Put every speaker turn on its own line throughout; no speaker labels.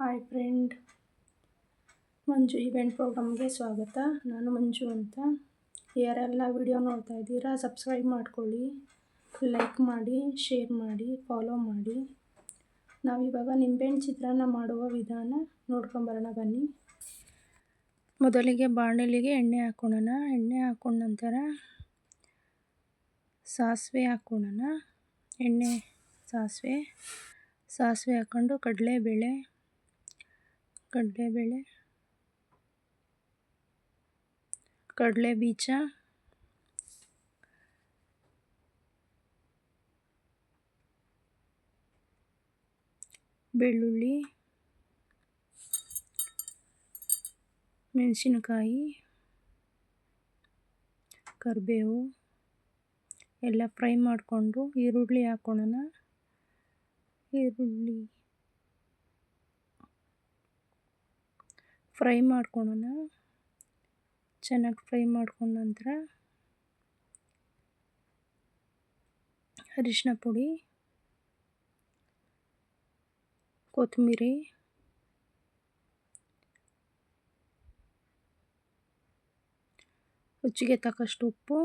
Hi friend Manju event ಪ್ರೋಗ್ರಾಮ್ಗೆ ಸ್ವಾಗತ. ನಾನು ಮಂಜು ಅಂತ. ಯಾರೆಲ್ಲ ವಿಡಿಯೋ ನೋಡ್ತಾ ಇದ್ದೀರಾ ಸಬ್ಸ್ಕ್ರೈಬ್ ಮಾಡ್ಕೊಳ್ಳಿ. ಲೈಕ್ ಮಾಡಿ ಶೇರ್ ಮಾಡಿ ಫಾಲೋ ಮಾಡಿ. ನಾವಿವಾಗ ನಿಂಬೆಹಣ್ಣು ಚಿತ್ರಾನ್ನ ಮಾಡುವ ವಿಧಾನ ನೋಡ್ಕೊಂಬರೋಣ ಬನ್ನಿ. ಮೊದಲಿಗೆ ಬಾಣಲಿಗೆ ಎಣ್ಣೆ ಹಾಕ್ಕೊಳ್ಳೋಣ ಎಣ್ಣೆ ಹಾಕ್ಕೊಂಡ ನಂತರ ಸಾಸಿವೆ ಹಾಕ್ಕೊಳ್ಳೋಣ ಎಣ್ಣೆ, ಸಾಸಿವೆ. ಸಾಸಿವೆ ಹಾಕ್ಕೊಂಡು ಕಡಲೆಬೇಳೆ ಕಡಲೆಬೇಳೆ ಕಡಲೆ ಬೀಜ ಬೆಳ್ಳುಳ್ಳಿ ಮೆಣಸಿನಕಾಯಿ ಕರಿಬೇವು ಎಲ್ಲ ಫ್ರೈ ಮಾಡಿಕೊಂಡು ಈರುಳ್ಳಿ ಹಾಕ್ಕೊಳ್ಳೋಣ ಈರುಳ್ಳಿ ಫ್ರೈ ಮಾಡ್ಕೊಳ್ಳೋಣ ಚೆನ್ನಾಗಿ ಫ್ರೈ ಮಾಡ್ಕೊಂಡ ನಂತರ ಅರಿಶಿನ ಪುಡಿ, ಕೊತ್ತಂಬರಿ, ರುಚಿಗೆ ತಕ್ಕಷ್ಟು ಉಪ್ಪು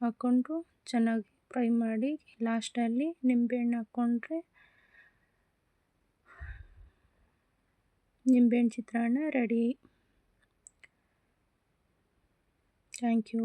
ಹಾಕ್ಕೊಂಡು ಚೆನ್ನಾಗಿ ಫ್ರೈ ಮಾಡಿ ಲಾಸ್ಟಲ್ಲಿ ನಿಂಬೆಹಣ್ಣು ಹಾಕ್ಕೊಂಡ್ರೆ ನಿಂಬೆಹಣ್ಣು ಚಿತ್ರಾನ್ನ ರೆಡಿ. Thank you